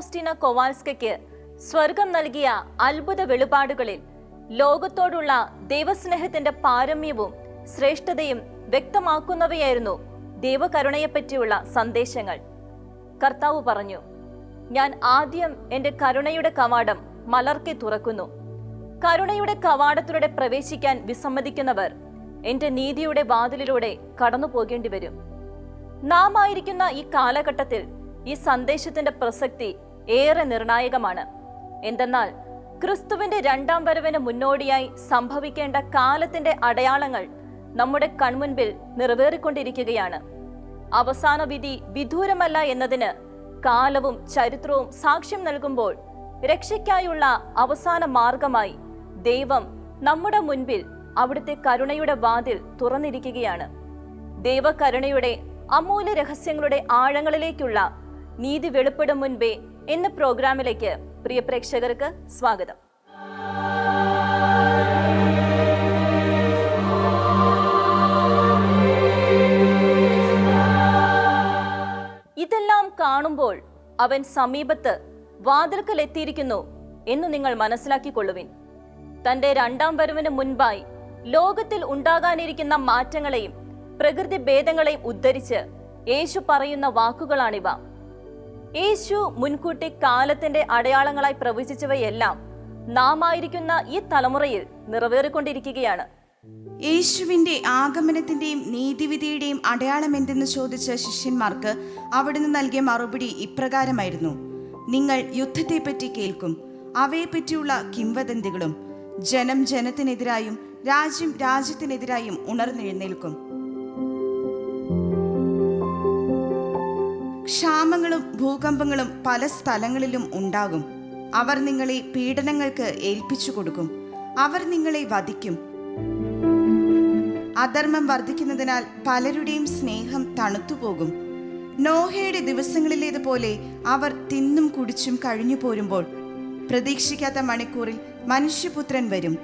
Faustina കൊവാൽസ്കയ്ക്ക് സ്വർഗം നൽകിയ അത്ഭുത വെളിപാടുകളിൽ ലോകത്തോടുള്ള ദൈവസ്നേഹത്തിന്റെ പാരമ്യവും ശ്രേഷ്ഠതയും വ്യക്തമാക്കുന്നവയായിരുന്നു ദൈവകരുണയെപ്പറ്റിയുള്ള സന്ദേശങ്ങൾ. കർത്താവ് പറഞ്ഞു ഞാൻ ആദ്യം എന്റെ കരുണയുടെ കവാടം മലർക്കെ തുറക്കുന്നു. കരുണയുടെ കവാടത്തിലൂടെ പ്രവേശിക്കാൻ വിസമ്മതിക്കുന്നവർ എന്റെ നീതിയുടെ വാതിലിലൂടെ കടന്നു പോകേണ്ടി വരും നാം ആയിരിക്കുന്ന ഈ കാലഘട്ടത്തിൽ ഈ സന്ദേശത്തിന്റെ പ്രസക്തി ഏറെ നിർണായകമാണ്. എന്തെന്നാൽ ക്രിസ്തുവിന്റെ രണ്ടാം വരവിന് മുന്നോടിയായി സംഭവിക്കേണ്ട കാലത്തിന്റെ അടയാളങ്ങൾ നമ്മുടെ കൺമുൻപിൽ നിറവേറിക്കൊണ്ടിരിക്കുകയാണ്. അവസാന വിധി വിദൂരമല്ല എന്നതിന് കാലവും ചരിത്രവും സാക്ഷ്യം നൽകുമ്പോൾ രക്ഷയ്ക്കായുള്ള അവസാന മാർഗമായി ദൈവം നമ്മുടെ മുൻപിൽ അവിടുത്തെ കരുണയുടെ വാതിൽ തുറന്നിരിക്കുകയാണ്. ദൈവകരുണയുടെ അമൂല്യ രഹസ്യങ്ങളുടെ ആഴങ്ങളിലേക്കുള്ള നീതി വെളിപ്പെടും മുൻപേ എന്ന പ്രോഗ്രാമിലേക്ക് പ്രിയ പ്രേക്ഷകർക്ക് സ്വാഗതം. ഇതെല്ലാം കാണുമ്പോൾ അവൻ സമീപത്ത് വാതിൽക്കൽ എത്തിയിരിക്കുന്നു എന്ന് നിങ്ങൾ മനസ്സിലാക്കിക്കൊള്ളുവിൻ. തന്റെ രണ്ടാം വരവിന് മുൻപായി ലോകത്തിൽ ഉണ്ടാകാനിരിക്കുന്ന മാറ്റങ്ങളെയും പ്രകൃതി ഭേദങ്ങളെയും ഉദ്ധരിച്ച് യേശു പറയുന്ന വാക്കുകളാണിവ. യേശു മുൻകൂട്ടി കാലത്തിന്റെ അടയാളങ്ങളായി പ്രവചിച്ചവയെല്ലാം നാം ആയിരിക്കുന്ന ഈ തലമുറയിൽ നിറവേറിക്കൊണ്ടിരിക്കുകയാണ്. യേശുവിന്റെ ആഗമനത്തിന്റെയും നീതിവിധിയുടെയും അടയാളം എന്തെന്ന് ചോദിച്ച ശിഷ്യന്മാർക്ക് അവിടുന്ന് നൽകിയ മറുപടി ഇപ്രകാരമായിരുന്നു. നിങ്ങൾ യുദ്ധത്തെപ്പറ്റി കേൾക്കും. അവയെപ്പറ്റിയുള്ള കിംവദന്തികളും ജനം ജനത്തിനെതിരായും രാജ്യം രാജ്യത്തിനെതിരായും ഉണർന്നെഴുന്നേൽക്കും. ക്ഷാമങ്ങളും ഭൂകമ്പങ്ങളും പല സ്ഥലങ്ങളിലും ഉണ്ടാകും. അവർ നിങ്ങളെ പീഡനങ്ങൾക്ക് ഏൽപ്പിച്ചു കൊടുക്കും. അവർ നിങ്ങളെ വധിക്കും. അധർമ്മം വർദ്ധിക്കുന്നതിനാൽ പലരുടെയും സ്നേഹം തണുത്തുപോകും. നോഹയുടെ ദിവസങ്ങളിലേതുപോലെ അവർ തിന്നും കുടിച്ചും കഴിഞ്ഞു പോരുമ്പോൾ പ്രതീക്ഷിക്കാത്ത മണിക്കൂറിൽ മനുഷ്യപുത്രൻ വരും.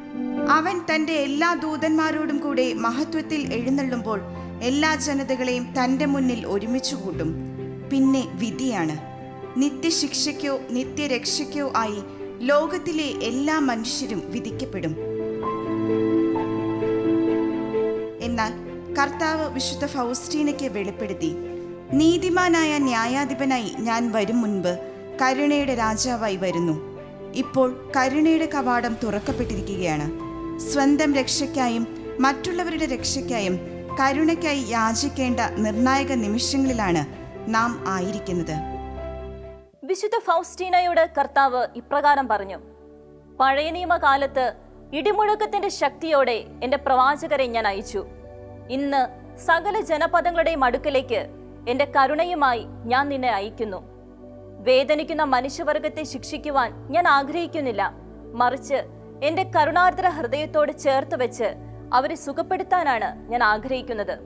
അവൻ തന്റെ എല്ലാ ദൂതന്മാരോടും കൂടെ മഹത്വത്തിൽ എഴുന്നള്ളുമ്പോൾ എല്ലാ ജനതകളെയും തന്റെ മുന്നിൽ ഒരുമിച്ചു കൂട്ടും. പിന്നെ വിധിയാണ്. നിത്യശിക്ഷയ്ക്കോ നിത്യരക്ഷയ്ക്കോ ആയി ലോകത്തിലെ എല്ലാ മനുഷ്യരും വിധിക്കപ്പെടും. എന്നാൽ കർത്താവ് വിശുദ്ധ ഫൗസ്റ്റീനയ്ക്ക് വെളിപ്പെടുത്തി നീതിമാനായ ന്യായാധിപനായി ഞാൻ വരും മുൻപ് കരുണയുടെ രാജാവായി വരുന്നു. ഇപ്പോൾ കരുണയുടെ കവാടം തുറക്കപ്പെട്ടിരിക്കുകയാണ്. സ്വന്തം രക്ഷയ്ക്കായും മറ്റുള്ളവരുടെ രക്ഷയ്ക്കായും കരുണയ്ക്കായി യാചിക്കേണ്ട നിർണായക നിമിഷങ്ങളിലാണ് നാം ആയിരിക്കുന്നത്. വിശുദ്ധ ഫൗസ്റ്റീനയോട് കർത്താവ് ഇപ്രകാരം പറഞ്ഞു പഴയ നിയമകാലത്ത് ഇടിമുഴക്കത്തിന്റെ ശക്തിയോടെ എന്റെ പ്രവാചകരെ ഞാൻ അയച്ചു. ഇന്ന് സകല ജനപദങ്ങളുടെയും അടുക്കലേക്ക് എന്റെ കരുണയുമായി ഞാൻ നിന്നെ അയക്കുന്നു. വേദനിക്കുന്ന മനുഷ്യവർഗത്തെ ശിക്ഷിക്കുവാൻ ഞാൻ ആഗ്രഹിക്കുന്നില്ല. മറിച്ച് എന്റെ കരുണാർദ്ര ഹൃദയത്തോട് ചേർത്ത് വെച്ച് അവരെ സുഖപ്പെടുത്താനാണ് ഞാൻ ആഗ്രഹിക്കുന്നത്.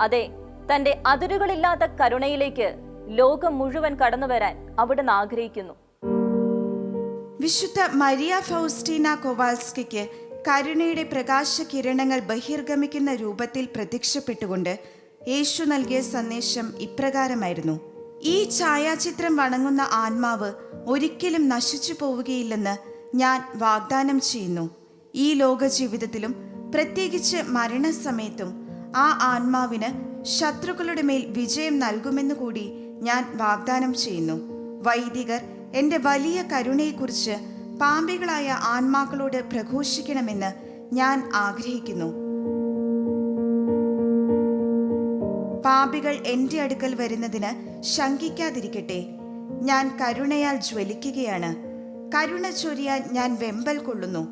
അതെ തന്റെ അതിരുകളില്ലാത്ത കരുണയിലേക്ക് ലോകം മുഴുവൻ കടന്നു വരാൻ അവിടുന്ന് ആഗ്രഹിക്കുന്നു. വിശുദ്ധ മരിയ ഫൗസ്റ്റീന കൊവാൽസ്കിക്ക് കരുണയുടെ പ്രകാശ കിരണങ്ങൾ ബഹിർഗമിക്കുന്ന രൂപത്തിൽ പ്രത്യക്ഷപ്പെട്ടുകൊണ്ട് യേശു നൽകിയ സന്ദേശം ഇപ്രകാരമായിരുന്നു. ഈ ഛായാചിത്രം വണങ്ങുന്ന ആത്മാവ് ഒരിക്കലും നശിച്ചു പോവുകയില്ലെന്ന് ഞാൻ വാഗ്ദാനം ചെയ്യുന്നു. ഈ ലോക ജീവിതത്തിലും പ്രത്യേകിച്ച് മരണസമയത്തും ആ ആത്മാവിന് ശത്രുക്കളുടെ മേൽ വിജയം നൽകുമെന്ന് കൂടി ഞാൻ വാഗ്ദാനം ചെയ്യുന്നു. വൈദികർ എന്റെ വലിയ കരുണയെക്കുറിച്ച് പാമ്പികളായ ആത്മാക്കളോട് പ്രഘോഷിക്കണമെന്ന് ഞാൻ ആഗ്രഹിക്കുന്നു. പാമ്പികൾ എന്റെ അടുക്കൽ വരുന്നതിന് ശങ്കിക്കാതിരിക്കട്ടെ. ഞാൻ കരുണയാൽ ജ്വലിക്കുകയാണ്. കരുണ ചൊരിയാൻ ഞാൻ വെമ്പൽ കൊള്ളുന്നു.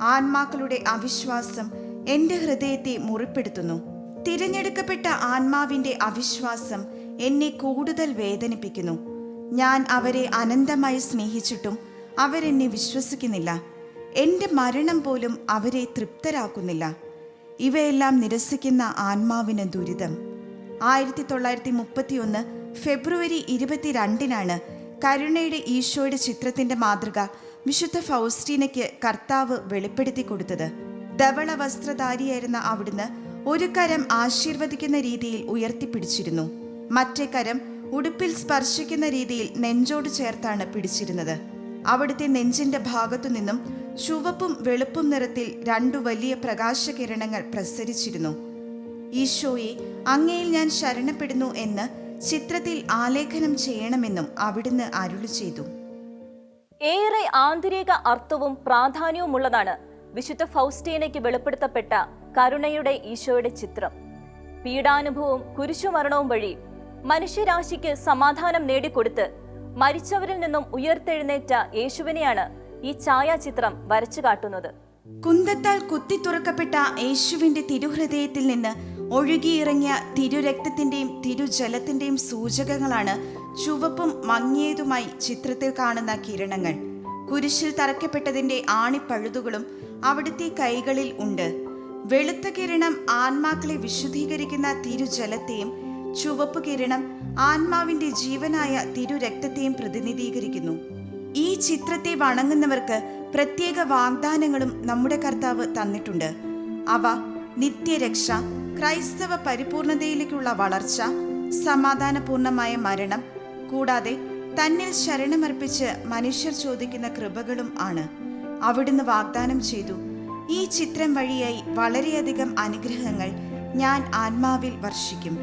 ആത്മാക്കളുടെ അവിശ്വാസം എന്റെ ഹൃദയത്തെ മുറിപ്പെടുത്തുന്നു. തിരഞ്ഞെടുക്കപ്പെട്ട ആത്മാവിന്റെ അവിശ്വാസം എന്നെ കൂടുതൽ വേദനിപ്പിക്കുന്നു. ഞാൻ അവരെ അനന്തമായി സ്നേഹിച്ചിട്ടും അവരെന്നെ വിശ്വസിക്കുന്നില്ല. എന്റെ മരണം പോലും അവരെ തൃപ്തരാക്കുന്നില്ല. ഇവയെല്ലാം നിരസിക്കുന്ന ആത്മാവിന് ദുരിതം. ആയിരത്തി തൊള്ളായിരത്തി മുപ്പത്തി ഒന്ന് ഫെബ്രുവരി ഇരുപത്തിരണ്ടിനാണ് കരുണയുടെ ഈശോയുടെ ചിത്രത്തിന്റെ മാതൃക വിശുദ്ധ ഫൗസ്റ്റീനയ്ക്ക് കർത്താവ് വെളിപ്പെടുത്തി കൊടുത്തത്. ധവള വസ്ത്രധാരിയായിരുന്ന അവിടുന്ന് ഒരു കരം ആശീർവദിക്കുന്ന രീതിയിൽ ഉയർത്തിപ്പിടിച്ചിരുന്നു. മറ്റേ കരം ഉടുപ്പിൽ സ്പർശിക്കുന്ന രീതിയിൽ നെഞ്ചോട് ചേർത്താണ് പിടിച്ചിരുന്നത്. അവിടുത്തെ നെഞ്ചിന്റെ ഭാഗത്തു നിന്നും ചുവപ്പും വെളുപ്പും നിറത്തിൽ രണ്ടു വലിയ പ്രകാശകിരണങ്ങൾ പ്രസരിച്ചിരുന്നു. ഈശോയെ അങ്ങയിൽ ഞാൻ ശരണപ്പെടുന്നു എന്ന് ചിത്രത്തിൽ ആലേഖനം ചെയ്യണമെന്നും അവിടുന്ന് അരുളി ചെയ്തു. ഏറെ ആന്തരിക അർത്ഥവും പ്രാധാന്യവുമുള്ളതാണ് വിശുദ്ധ ഫൗസ്റ്റീനയ്ക്ക് വെളിപ്പെടുത്തപ്പെട്ട കരുണയുടെ ഈശോയുടെ ചിത്രം. പീഡാനുഭവവും കുരിശുമരണവും വഴി മനുഷ്യരാശിക്ക് സമാധാനം നേടിക്കൊടുത്ത് മരിച്ചവരിൽ നിന്നും ഉയർത്തെഴുന്നേറ്റ യേശുവിനെയാണ് ഈ ഛായാചിത്രം വരച്ചു കാട്ടുന്നത്. കുന്തത്താൽ കുത്തി തുറക്കപ്പെട്ട യേശുവിന്റെ തിരുഹൃദയത്തിൽ നിന്ന് ഒഴുകിയിറങ്ങിയ തിരുരക്തത്തിന്റെയും തിരുജലത്തിന്റെയും സൂചകങ്ങളാണ് ചുവപ്പും മങ്ങിയതുമായി ചിത്രത്തിൽ കാണുന്ന കിരണങ്ങൾ. കുരിശിൽ തറയ്ക്കപ്പെട്ടതിന്റെ ആണിപ്പഴുതുകളും അവിടുത്തെ കൈകളിൽ ഉണ്ട്. വെളുത്ത കിരണം ആത്മാക്കളെ വിശുദ്ധീകരിക്കുന്ന തിരുജലത്തെയും ചുവപ്പ് കിരണം ആത്മാവിന്റെ ജീവനായ തിരുരക്തത്തെയും പ്രതിനിധീകരിക്കുന്നു. ഈ ചിത്രത്തെ വണങ്ങുന്നവർക്ക് പ്രത്യേക വാഗ്ദാനങ്ങളും നമ്മുടെ കർത്താവ് തന്നിട്ടുണ്ട്. അവ നിത്യരക്ഷ ക്രൈസ്തവ പരിപൂർണതയിലേക്കുള്ള വളർച്ച സമാധാനപൂർണമായ മരണം കൂടാതെ തന്നിൽ ശരണമർപ്പിച്ച് മനുഷ്യർ ചോദിക്കുന്ന കൃപകളും ആണ്. അവിടുന്ന് വാഗ്ദാനം ചെയ്തു ഈ ചിത്രം വഴിയായി വളരെയധികം അനുഗ്രഹങ്ങൾ ഞാൻ ആത്മാവിൽ വർഷിക്കും.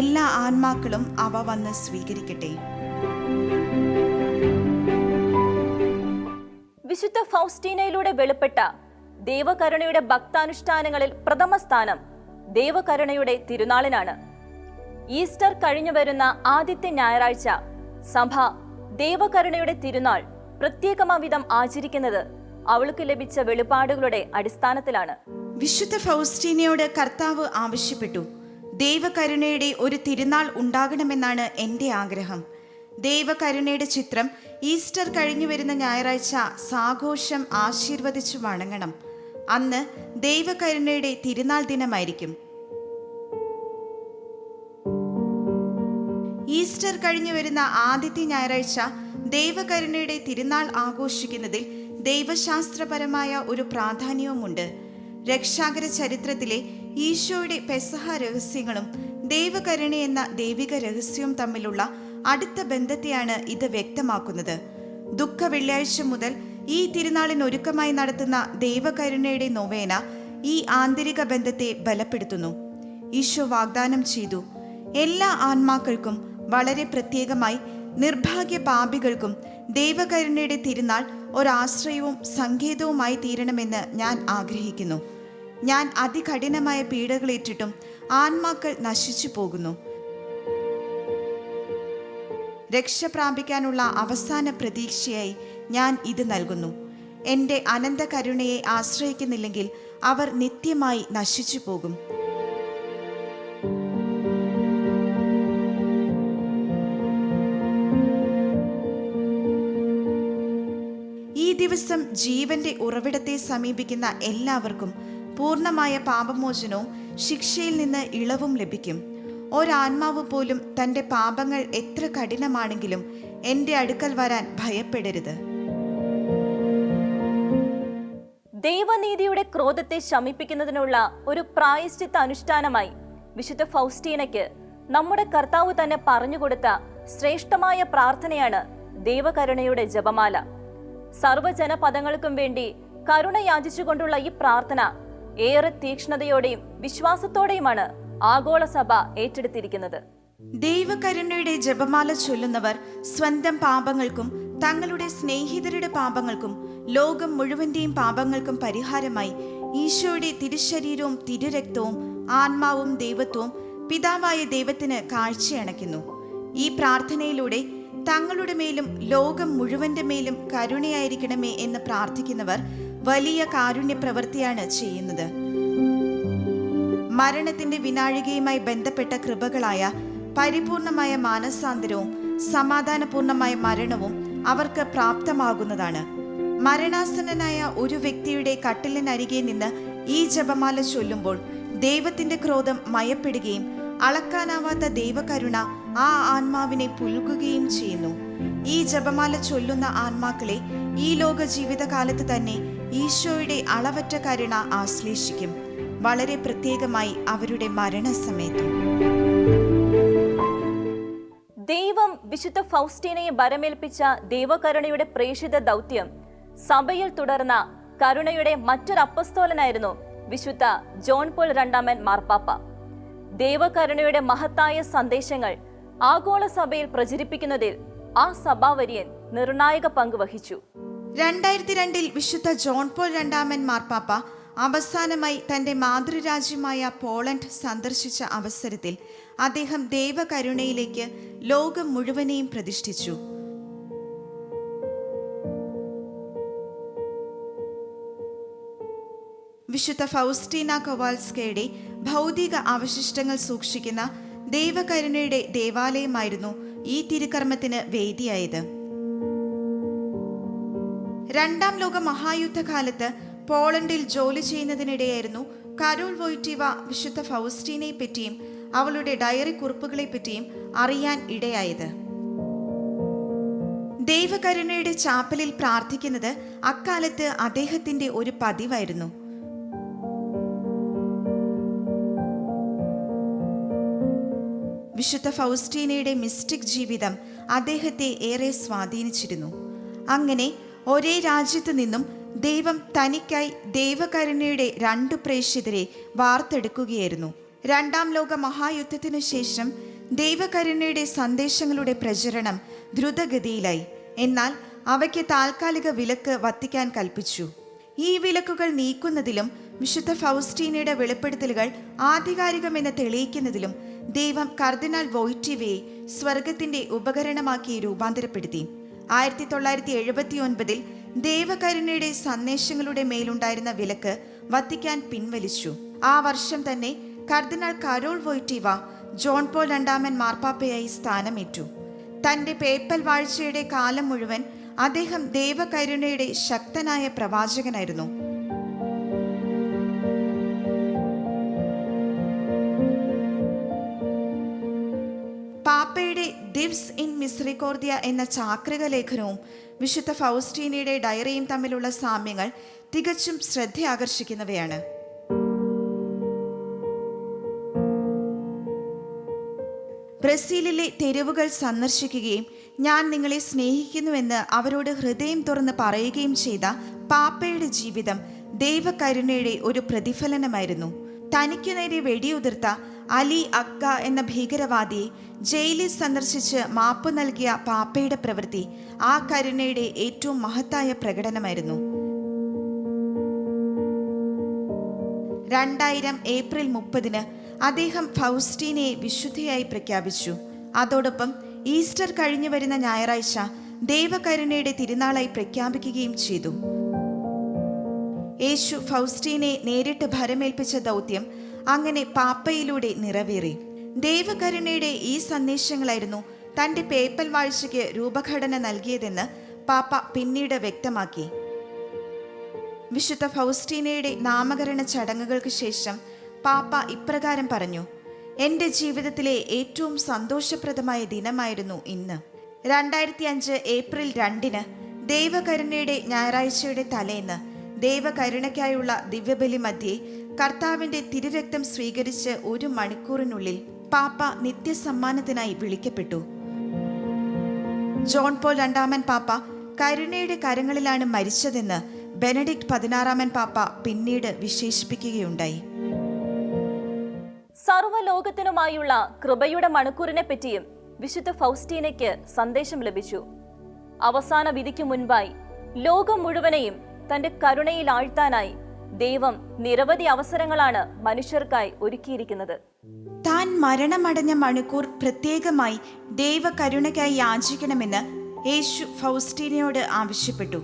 എല്ലാ ആത്മാക്കളും അവ വന്ന് സ്വീകരിക്കട്ടെ. വിശുദ്ധ ഫൗസ്റ്റീനയിലൂടെ വെളിപ്പെട്ട ദേവകരുണയുടെ ഭക്താനുഷ്ഠാനങ്ങളിൽ പ്രഥമ സ്ഥാനം ദേവകരുണയുടെ തിരുനാളിനാണ്. ഈസ്റ്റർ കഴിഞ്ഞു വരുന്ന ആദ്യത്തെ ഞായറാഴ്ച സഭ ദേവകരുണയുടെ തിരുനാൾ പ്രത്യേകമാവിധം ആചരിക്കുന്നത് അവൾക്ക് ലഭിച്ച വെളിപാടുകളുടെ അടിസ്ഥാനത്തിലാണ്. വിശുദ്ധ ഫൗസ്റ്റീനയോട് കർത്താവ് ആവശ്യപ്പെട്ടു. ദൈവകരുണയുടെ ഒരു തിരുനാൾ ഉണ്ടാകണമെന്നാണ് എന്റെ ആഗ്രഹം. ദൈവകരുണയുടെ ചിത്രം ഈസ്റ്റർ കഴിഞ്ഞു വരുന്ന ഞായറാഴ്ച സാഘോഷം ആശീർവദിച്ചു വണങ്ങണം. അന്ന് ദൈവകരുണയുടെ തിരുനാൾ ദിനമായിരിക്കും. ഈസ്റ്റർ കഴിഞ്ഞു വരുന്ന ആദ്യത്തെ ഞായറാഴ്ച ദൈവകരുണയുടെ തിരുനാൾ ആഘോഷിക്കുന്നതിൽ ദൈവശാസ്ത്രപരമായ ഒരു പ്രാധാന്യവുമുണ്ട്. രക്ഷാകര ചരിത്രത്തിലെ ഈശോയുടെ പെസഹ രഹസ്യങ്ങളും ദൈവകരുണ എന്ന ദൈവിക രഹസ്യവും തമ്മിലുള്ള അടുത്ത ബന്ധത്തെയാണ് ഇത് വ്യക്തമാക്കുന്നത്. ദുഃഖ വെള്ളിയാഴ്ച മുതൽ ഈ തിരുനാളിനൊരുക്കമായി നടത്തുന്ന ദൈവകരുണയുടെ നൊവേന ഈ ആന്തരിക ബന്ധത്തെ ബലപ്പെടുത്തുന്നു. ഈശോ വാഗ്ദാനം ചെയ്തു. എല്ലാ ആത്മാക്കൾക്കും വളരെ പ്രത്യേകമായി നിർഭാഗ്യ പാപികൾക്കും ദൈവകരുണയുടെ തിരുനാൾ ഒരാശ്രയവും സങ്കേതവുമായി തീരണമെന്ന് ഞാൻ ആഗ്രഹിക്കുന്നു. ഞാൻ അതികഠിനമായ പീഡകളേറ്റിട്ടും ആത്മാക്കൾ നശിച്ചു പോകുന്നു. രക്ഷ പ്രാപിക്കാനുള്ള അവസാന പ്രതീക്ഷയായി ഞാൻ ഇത് നൽകുന്നു. എന്റെ അനന്തകരുണയെ ആശ്രയിക്കുന്നില്ലെങ്കിൽ അവർ നിത്യമായി നശിച്ചു പോകും. ദിവസം ജീവന്റെ ഉറവിടത്തെ സമീപിക്കുന്ന എല്ലാവർക്കും പൂർണമായ പാപമോചനവും ശിക്ഷയിൽ നിന്ന് ഇളവും ലഭിക്കും. ഒരാത്മാവ് പോലും തന്റെ പാപങ്ങൾ എത്ര കഠിനമാണെങ്കിലും എന്റെ അടുക്കൽ വരാൻ ഭയപ്പെടരുത്. ദൈവനീതിയുടെ ക്രോധത്തെ ശമിപ്പിക്കുന്നതിനുള്ള ഒരു പ്രായശ്ചിത്ത അനുഷ്ഠാനമായി വിശുദ്ധ ഫൗസ്റ്റീനയ്ക്ക് നമ്മുടെ കർത്താവ് തന്നെ പറഞ്ഞുകൊടുത്ത ശ്രേഷ്ഠമായ പ്രാർത്ഥനയാണ് ദൈവകരുണയുടെ ജപമാല. സർവജന പദങ്ങൾക്കും വേണ്ടി കരുണ യാചിച്ചുകൊണ്ടുള്ള ഈ പ്രാർത്ഥന ഏറെ തീക്ഷ്ണതയോടെയും വിശ്വാസത്തോടെയുമാണ് ആഗോള സഭ ഏറ്റെടുത്തിരിക്കുന്നത്. ദൈവകരുണയുടെ ജപമാല ചൊല്ലുന്നവർ സ്വന്തം പാപങ്ങൾക്കും തങ്ങളുടെ സ്നേഹിതരുടെ പാപങ്ങൾക്കും ലോകം മുഴുവന്റെയും പാപങ്ങൾക്കും പരിഹാരമായി ഈശോയുടെ തിരുശരീരവും തിരുരക്തവും ആത്മാവും ദൈവത്വവും പിതാവായ ദൈവത്തിന് കാഴ്ചയണയ്ക്കുന്നു. ഈ പ്രാർത്ഥനയിലൂടെ തങ്ങളുടെ മേലും ലോകം മുഴുവന്റെ മേലും കരുണയായിരിക്കണമേ എന്ന് പ്രാർത്ഥിക്കുന്നവർ വലിയ കാരുണ്യ പ്രവൃത്തിയാണ് ചെയ്യുന്നത്. മരണത്തിന്റെ വിനാഴികയുമായി ബന്ധപ്പെട്ട കൃപകളായ പരിപൂർണമായ മാനസാന്തരവും സമാധാനപൂർണമായ മരണവും അവർക്ക് പ്രാപ്തമാകുന്നതാണ്. മരണാസന്നനായ ഒരു വ്യക്തിയുടെ കട്ടിലിനരികെ നിന്ന് ഈ ജപമാല ചൊല്ലുമ്പോൾ ദൈവത്തിന്റെ ക്രോധം മയപ്പെടുകയും അളക്കാനാവാത്ത ദൈവകരുണ ആ ആത്മാവിനെ പുലുകുകയും ചെയ്യുന്നു. ഈ ജപമാല ചൊല്ലുന്ന ആത്മാക്കളെ ഈ ലോക ജീവിതകാലത്ത് തന്നെ ഈശോയുടെ അളവറ്റ കരുണ ആശ്ലേഷിക്കും. വളരെ പ്രത്യേകമായി അവരുടെ മരണസമയത്ത്. ദൈവം വിശുദ്ധ ഫൗസ്റ്റീനയെ ബരമേൽപ്പിച്ച ദൈവകരുണയുടെ പ്രേഷിത ദൗത്യം സഭയിൽ തുടർന്ന കരുണയുടെ മറ്റൊരു അപ്പസ്തോലനായിരുന്നു വിശുദ്ധ ജോൺ പോൾ രണ്ടാമൻ മാർപ്പാപ്പ. ദൈവകരുണയുടെ മഹത്തായ സന്ദേശങ്ങൾ ആഗോള സഭയിൽ പ്രചരിപ്പിക്കുന്നതിൽ ആ സഭാവര്യൻ നിർണായക പങ്ക് വഹിച്ചു. രണ്ടായിരത്തി രണ്ടിൽ വിശുദ്ധ ജോൺ പോൾ രണ്ടാമൻ മാർപ്പാപ്പ അവസാനമായി തന്റെ മാതൃരാജ്യമായ പോളണ്ട് സന്ദർശിച്ച അവസരത്തിൽ അദ്ദേഹം ദൈവകരുണയിലേക്ക് ലോകം മുഴുവനെയും പ്രതിഷ്ഠിച്ചു. വിശുദ്ധ ഫൗസ്റ്റീന കൊവാൽസ്കയുടെ ഭൗതിക അവശിഷ്ടങ്ങൾ സൂക്ഷിക്കുന്ന ദൈവകരുണയുടെ ദേവാലയമായിരുന്നു ഈ തിരുക്കർമ്മത്തിന് വേദിയായത്. രണ്ടാം ലോക മഹായുദ്ധകാലത്ത് പോളണ്ടിൽ ജോലി ചെയ്യുന്നതിനിടെയായിരുന്നു കരോൾ വോയ്റ്റീവ വിശുദ്ധ ഫൗസ്റ്റീനെ പറ്റിയും അവളുടെ ഡയറി കുറിപ്പുകളെ പറ്റിയും അറിയാൻ ഇടയായത്. ദൈവകരുണയുടെ ചാപ്പലിൽ പ്രാർത്ഥിക്കുന്നത് അക്കാലത്ത് അദ്ദേഹത്തിന്റെ ഒരു പതിവായിരുന്നു. വിശുദ്ധ ഫൗസ്റ്റീനയുടെ മിസ്റ്റിക് ജീവിതം അദ്ദേഹത്തെ ഏറെ സ്വാധീനിച്ചിരുന്നു. അങ്ങനെ ഒരേ രാജ്യത്തു നിന്നും ദൈവം തനിക്കായി ദൈവകരുണയുടെ രണ്ട് പ്രേക്ഷിതരെ വാർത്തെടുക്കുകയായിരുന്നു. രണ്ടാം ലോക മഹായുദ്ധത്തിനു ശേഷം ദൈവകരുണയുടെ സന്ദേശങ്ങളുടെ പ്രചരണം ദ്രുതഗതിയിലായി. എന്നാൽ അവയ്ക്ക് താൽക്കാലിക വിലക്ക് വത്തിക്കാൻ കൽപ്പിച്ചു. ഈ വിലക്കുകൾ നീക്കുന്നതിലും വിശുദ്ധ ഫൗസ്റ്റീനയുടെ വെളിപ്പെടുത്തലുകൾ ആധികാരികമെന്ന് തെളിയിക്കുന്നതിലും ദൈവം കർദിനാൾ വോയിറ്റിവയെ സ്വർഗത്തിന്റെ ഉപകരണമാക്കി രൂപാന്തരപ്പെടുത്തി. ആയിരത്തി തൊള്ളായിരത്തി എഴുപത്തി ഒൻപതിൽ ദേവകരുണയുടെ സന്ദേശങ്ങളുടെ മേലുണ്ടായിരുന്ന വിലക്ക് വത്തിക്കാൻ പിൻവലിച്ചു. ആ വർഷം തന്നെ കർദിനാൾ കരോൾ വോയിറ്റീവ ജോൺ പോൾ രണ്ടാമൻ മാർപ്പാപ്പയായി സ്ഥാനമേറ്റു. തന്റെ പേപ്പൽ വാഴ്ചയുടെ കാലം മുഴുവൻ അദ്ദേഹം ദൈവകരുണയുടെ ശക്തനായ പ്രവാചകനായിരുന്നു. ദിവ്സ് ഇൻ മിസ്രിക്കോർദിയ എന്ന ചാക്രിക ലേഖനവും വിശുദ്ധ ഫൗസ്റ്റീനയുടെ ഡയറിയും തമ്മിലുള്ള സാമ്യങ്ങൾ തികച്ചും ശ്രദ്ധയാകർഷിക്കുന്നവയാണ്. ബ്രസീലിലെ തെരുവുകൾ സന്ദർശിക്കുകയും ഞാൻ നിങ്ങളെ സ്നേഹിക്കുന്നുവെന്ന് അവരോട് ഹൃദയം തുറന്ന് പറയുകയും ചെയ്ത പാപ്പയുടെ ജീവിതം ദൈവകരുണയുടെ ഒരു പ്രതിഫലനമായിരുന്നു. തനിക്കു നേരെ വെടിയുതിർത്ത അലി അക്ക എന്ന ഭീകരവാദി ജയിലിൽ സന്ദർശിച്ച് മാപ്പ് നൽകിയ പാപ്പയുടെ പ്രവൃത്തി ആ കരുണയുടെ ഏറ്റവും മഹത്തായ പ്രകടനമായിരുന്നു. രണ്ടായിരം ഏപ്രിൽ മുപ്പതിന് അദ്ദേഹം ഫൗസ്റ്റീനെ വിശുദ്ധയായി പ്രഖ്യാപിച്ചു. അതോടൊപ്പം ഈസ്റ്റർ കഴിഞ്ഞു വരുന്ന ഞായറാഴ്ച ദൈവകരുണയുടെ തിരുനാളായി പ്രഖ്യാപിക്കുകയും ചെയ്തു. യേശു ഫൗസ്റ്റീനെ നേരിട്ട് ഭരമേൽപ്പിച്ച ദൗത്യം അങ്ങനെ പാപ്പയിലൂടെ നിറവേറി. ദൈവകരുണയുടെ ഈ സന്ദേശങ്ങളായിരുന്നു തന്റെ പേപ്പൽ വാഴ്ചയ്ക്ക് രൂപഘടന നൽകിയതെന്ന് പാപ്പ പിന്നീട് വ്യക്തമാക്കി. വിശുദ്ധ ഫൗസ്റ്റീനയുടെ നാമകരണ ചടങ്ങുകൾക്ക് ശേഷം പാപ്പ ഇപ്രകാരം പറഞ്ഞു എന്റെ ജീവിതത്തിലെ ഏറ്റവും സന്തോഷപ്രദമായ ദിനമായിരുന്നു ഇന്ന്. രണ്ടായിരത്തി അഞ്ച് ഏപ്രിൽ രണ്ടിന് ദൈവകരുണയുടെ ഞായറാഴ്ചയുടെ തലേന്ന് ദൈവകരുണയ്ക്കായുള്ള ദിവ്യബലി മധ്യേ കർത്താവിന്റെ തിരുരക്തം സ്വീകരിച്ച് ഒരു മണിക്കൂറിനുള്ളിൽ പാപ്പ നിത്യസമ്മാനത്തിനായി വിളിക്കപ്പെട്ടു. ജോൺ പോൾ രണ്ടാമൻ പാപ്പ കരുണയുടെ കരങ്ങളിലാണ് മരിച്ചതെന്ന് ബെനഡിക്ട് പതിനാറാമൻ പാപ്പ പിന്നീട് വിശേഷിപ്പിക്കുകയുണ്ടായി. സർവലോകത്തിനുമായുള്ള കൃപയുടെ മണിക്കൂറിനെ പറ്റിയും വിശുദ്ധ ഫൗസ്റ്റീനയ്ക്ക് സന്ദേശം ലഭിച്ചു. അവസാന വിധിക്കു മുൻപായി ലോകം മുഴുവനെയും തന്റെ കരുണയിൽ ആഴ്ത്താനായി ദൈവം നിരവധി അവസരങ്ങളാണ് മനുഷ്യർക്കായി ഒരുക്കിയിരിക്കുന്നത്. താൻ മരണമടഞ്ഞ മണിക്കൂർ പ്രത്യേകമായി ദൈവകരുണയ്ക്കായി യാചിക്കണമെന്ന് യേശു ഫൗസ്റ്റീനയോട് ആവശ്യപ്പെട്ടു.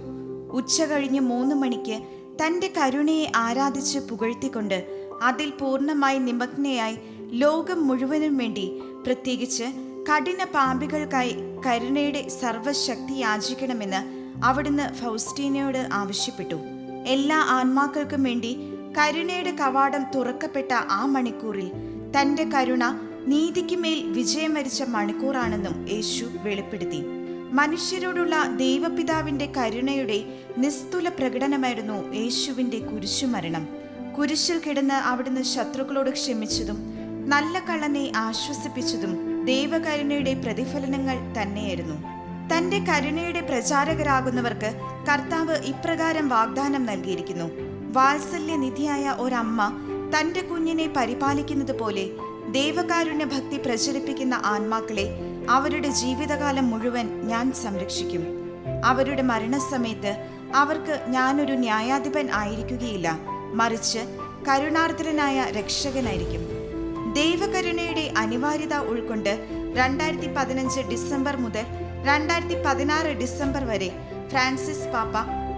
ഉച്ച കഴിഞ്ഞ് മൂന്ന് മണിക്ക് തന്റെ കരുണയെ ആരാധിച്ച് പുകഴ്ത്തിക്കൊണ്ട് അതിൽ പൂർണമായി നിമഗ്നയായി ലോകം മുഴുവനും വേണ്ടി പ്രത്യേകിച്ച് കഠിന പാപികൾക്കായി കരുണയുടെ സർവശക്തി യാചിക്കണമെന്ന് അവിടുന്ന് ഫൗസ്റ്റീനയോട് ആവശ്യപ്പെട്ടു. എല്ലാ ആത്മാക്കൾക്കും വേണ്ടി കരുണയുടെ കവാടം തുറക്കപ്പെട്ട ആ മണിക്കൂറിൽ തന്റെ കരുണ നീതിക്ക് മേൽ വിജയം വരിച്ച മണിക്കൂറാണെന്നും യേശു വെളിപ്പെടുത്തി. മനുഷ്യരോടുള്ള ദൈവപിതാവിന്റെ കരുണയുടെ നിസ്തുല പ്രകടനമായിരുന്നു യേശുവിന്റെ കുരിശുമരണം. കുരിശിൽ കിടന്ന് അവിടുന്ന് ശത്രുക്കളോട് ക്ഷമിച്ചതും നല്ല കള്ളനെ ആശ്വസിപ്പിച്ചതും ദൈവകരുണയുടെ പ്രതിഫലനങ്ങൾ തന്നെയായിരുന്നു. തന്റെ കരുണയുടെ പ്രചാരകരാകുന്നവർക്ക് കർത്താവ് ഇപ്രകാരം വാഗ്ദാനം നൽകിയിരിക്കുന്നു. വാത്സല്യനിധിയായ ഒരമ്മ തന്റെ കുഞ്ഞിനെ പരിപാലിക്കുന്നത് പോലെ ദൈവകാരുണ്യ ഭക്തി പ്രചരിപ്പിക്കുന്ന ആത്മാക്കളെ അവരുടെ ജീവിതകാലം മുഴുവൻ ഞാൻ സംരക്ഷിക്കും. അവരുടെ മരണസമയത്ത് അവർക്ക് ഞാനൊരു ന്യായാധിപൻ ആയിരിക്കുകയില്ല. മറിച്ച് കരുണാർദ്രനായ രക്ഷകനായിരിക്കും. ദൈവകരുണയുടെ അനിവാര്യത ഉൾക്കൊണ്ട് രണ്ടായിരത്തി പതിനഞ്ച് ഡിസംബർ മുതൽ രണ്ടായിരത്തി പതിനാറ് ഡിസംബർ വരെ ഫ്രാൻസിസ് പാപ്പ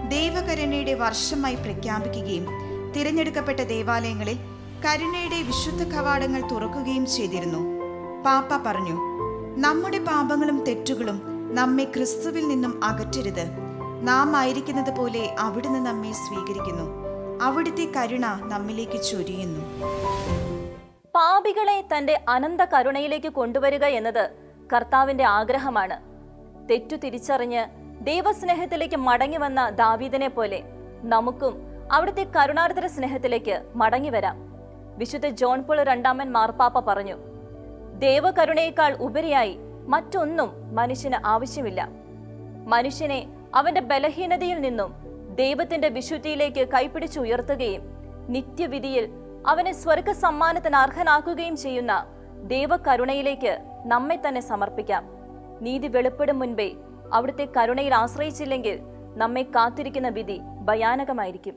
ദൈവകരുണയുടെ വർഷമായി പ്രഖ്യാപിക്കുകയും തിരഞ്ഞെടുക്കപ്പെട്ട ദേവാലയങ്ങളിൽ കരുണയുടെ വിശുദ്ധ കവാടങ്ങൾ തുറക്കുകയും ചെയ്തിരുന്നു. പാപ്പ പറഞ്ഞു നമ്മുടെ പാപങ്ങളും തെറ്റുകളും നമ്മെ ക്രിസ്തുവിൽ നിന്നും അകറ്റരുത്. നാം ആയിരിക്കുന്നത് പോലെ അവിടുന്ന് നമ്മെ സ്വീകരിക്കുന്നു. അവിടുത്തെ കരുണ നമ്മിലേക്ക് ചൊരിയുന്നു. പാപികളെ തന്റെ അനന്ത കരുണയിലേക്ക് കൊണ്ടുവരിക എന്നത് കർത്താവിന്റെ ആഗ്രഹമാണ്. തെറ്റു തിരിച്ചറിഞ്ഞ് ദൈവസ്നേഹത്തിലേക്ക് മടങ്ങി വന്ന ദാവീദിനെ പോലെ നമുക്കും അവിടുത്തെ കരുണാർദ്ര സ്നേഹത്തിലേക്ക് മടങ്ങി വരാം. വിശുദ്ധ ജോൺ പോൾ രണ്ടാമൻ മാർപ്പാപ്പ പറഞ്ഞു ദൈവകരുണയേക്കാൾ ഉപരിയായി മറ്റൊന്നും മനുഷ്യന് ആവശ്യമില്ല. മനുഷ്യനെ അവന്റെ ബലഹീനതയിൽ നിന്നും ദൈവത്തിന്റെ വിശുദ്ധിയിലേക്ക് കൈപിടിച്ചുയർത്തുകയും നിത്യവിധിയിൽ അവനെ സ്വർഗ സമ്മാനത്തിന് അർഹനാക്കുകയും ചെയ്യുന്ന ദൈവകരുണയിലേക്ക് നമ്മെ തന്നെ സമർപ്പിക്കാം. നീതി വെളിപ്പെടും മുൻപേ അവിടുത്തെ കരുണയിൽ ആശ്രയിച്ചില്ലെങ്കിൽ നമ്മെ കാത്തിരിക്കുന്ന വിധി ഭയാനകമായിരിക്കും.